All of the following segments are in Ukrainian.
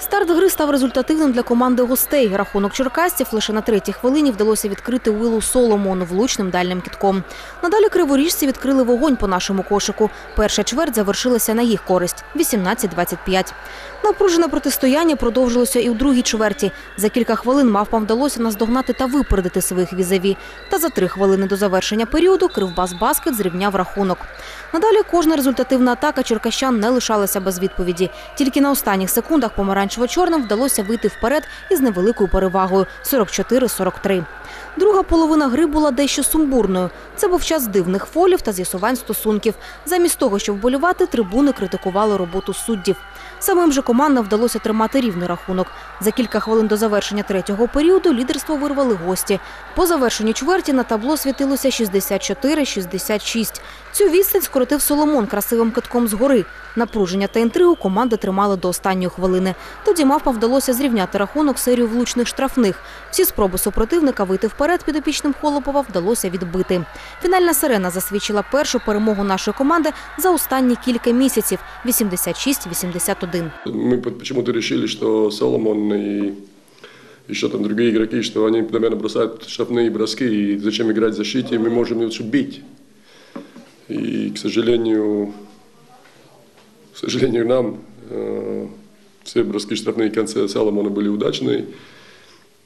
Старт гри став результативним для команди гостей. Рахунок черкасців лише на третій хвилині вдалося відкрити Уилу Соломону влучним дальним кітком. Надалі криворіжці відкрили вогонь по нашому кошику. Перша чверть завершилася на їх користь – 18-25. Напружене протистояння продовжилося і у другій чверті. За кілька хвилин мавпам вдалося наздогнати та випередити своїх візаві. Та за три хвилини до завершення періоду Кривбас Баскет зрівняв рахунок. Надалі кожна результативна атака черкащан не лишалася без відповіді. Тільки на останніх секундах помаранчево-чорним вдалося вийти вперед із невеликою перевагою – 44-43. Друга половина гри була дещо сумбурною. Це був час дивних фолів та з'ясувань стосунків. Замість того, щоб вболювати, трибуни критикували роботу суддів. Самим же командам вдалося тримати рівний рахунок. За кілька хвилин до завершення третього періоду лідерство вирвали гості. По завершенню чверті на табло світилося 64-66. Цю відстань скоротив Соломон красивим китком згори. Напруження та інтригу команда тримала до останньої хвилини. Тоді мавпам вдалося зрівняти рахунок серію влучних штрафних. Всі спроби супротивника вийти вперед підопічним Холопова вдалося відбити. Фінальна сирена засвідчила першу перемогу нашої команди за останні кілька місяців – 86-81. Мы по- почему-то решили, что Соломон и еще там другие игроки, что они, наверное, бросают штрафные броски, и зачем играть в защите, мы можем лучше бить. И, к сожалению, к сожалению, нам э, все броски штрафные в конце Соломона были удачные.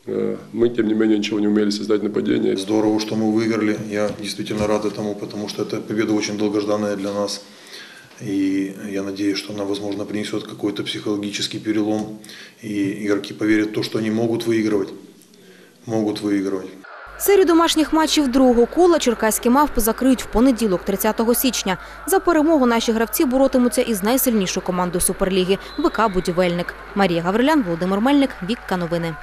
Э, мы, тем не менее, ничего не умели создать нападение. Здорово, что мы выиграли. Я действительно рад этому, потому что эта победа очень долгожданная для нас. И я надеюсь, что она, возможно, принесет какой-то психологический перелом. И игроки поверят в то, что они могут выигрывать. Могут выигрывать. Серію домашніх матчів другого кола черкаські мавпи закриють в понеділок, 30 січня. За перемогу наші гравці боротимуться із найсильнішою командою Суперліги – БК «Будівельник». Марія Гаврилян, Володимир Мельник, Вікка Новини.